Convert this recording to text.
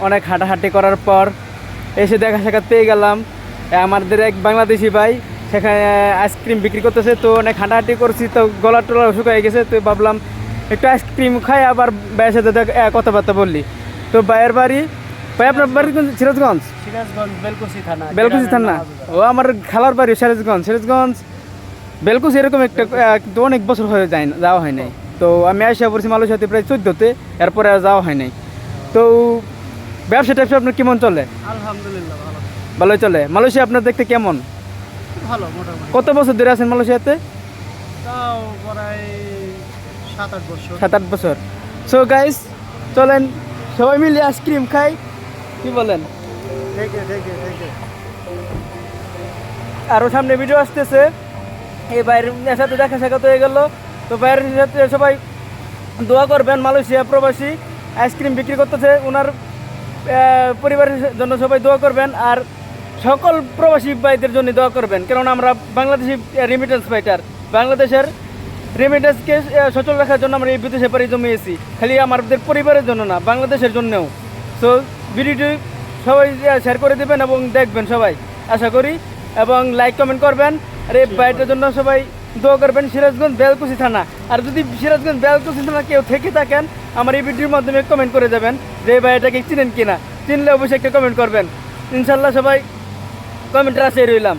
অনেক হাঁটাহাঁটি করার পর এসে দেখা সাক্ষাৎ পেয়ে গেলাম। আমাদের এক বাংলাদেশি ভাই সেখানে আইসক্রিম বিক্রি করতেছে তো অনেক হাঁটাহাঁটি করছি তো গলা টলা শুকিয়ে গেছে তো ভাবলাম একটু আইসক্রিম খাই আবার ভাইয়ের সাথে দেখ- কথাবার্তা বললি। তো ভাইয়ের বাড়ি ভাই আপনার বাড়ি সিরাজগঞ্জ? সিরাজগঞ্জ বেলকুচি থানা বেলকুচি থানা। ও আমার খালার বাড়ি সিরাজগঞ্জ। সিরাজগঞ্জ বেলকুচি এরকম একটা অনেক বছর হয়ে যায় যাওয়া হয় নাই। তো আমি আসা পড়ছি মালয়েশিয়াতে প্রায় চোদ্দোতে এরপরে আর যাওয়া হয় নাই। তো ব্যবসা ট্যাবসা আপনার কেমন চলে? আলহামদুলিল্লাহ ভালো। ভালোই চলে। মালয়েশিয়া আপনার দেখতে কেমন? ভালো মোটামুটি। কত বছর ধরে আছেন মালয়েশিয়াতে? তাও প্রায় সাত আট বছর। সাত আট বছর। সো গাইস চলেন সবাই মিলে আইসক্রিম খাই। কি বলেন? আরও সামনে ভিডিও আসতেছে। এই বাইরের সাথে দেখা সাক্ষাৎ হয়ে গেল। তো বাইরের সাথে সবাই দোয়া করবেন মালয়েশিয়া প্রবাসী। আইসক্রিম বিক্রি করতেছে ওনার পরিবারের জন্য সবাই দোয়া করবেন আর সকল প্রবাসী ভাইদের জন্য দোয়া করবেন। কেননা আমরা বাংলাদেশি রেমিটেন্স ফাইটার বাংলাদেশের রেমিটেন্সকে সচল রাখার জন্য আমরা এই বিদেশে পাড়ি জমিয়েছি। খালি আমাদের পরিবারের জন্য না বাংলাদেশের জন্যও। সো ভিডিওটি সবাই শেয়ার করে দেবেন এবং দেখবেন সবাই। আশা করি এবং লাইক কমেন্ট করবেন। আর এই বাইটার জন্য সবাই দোয়া করবেন সিরাজগঞ্জ বেলকুচি থানা। আর যদি সিরাজগঞ্জ বেলকুচি থানা কেউ থেকে থাকেন আমার এই ভিডিওর মাধ্যমে কমেন্ট করে দেবেন যে ভাই এটাকে চিনেন কিনা? চিনলে অবশ্যই একটা কমেন্ট করবেন। ইনশাল্লাহ সবাই কমেন্টের আশায় রইলাম।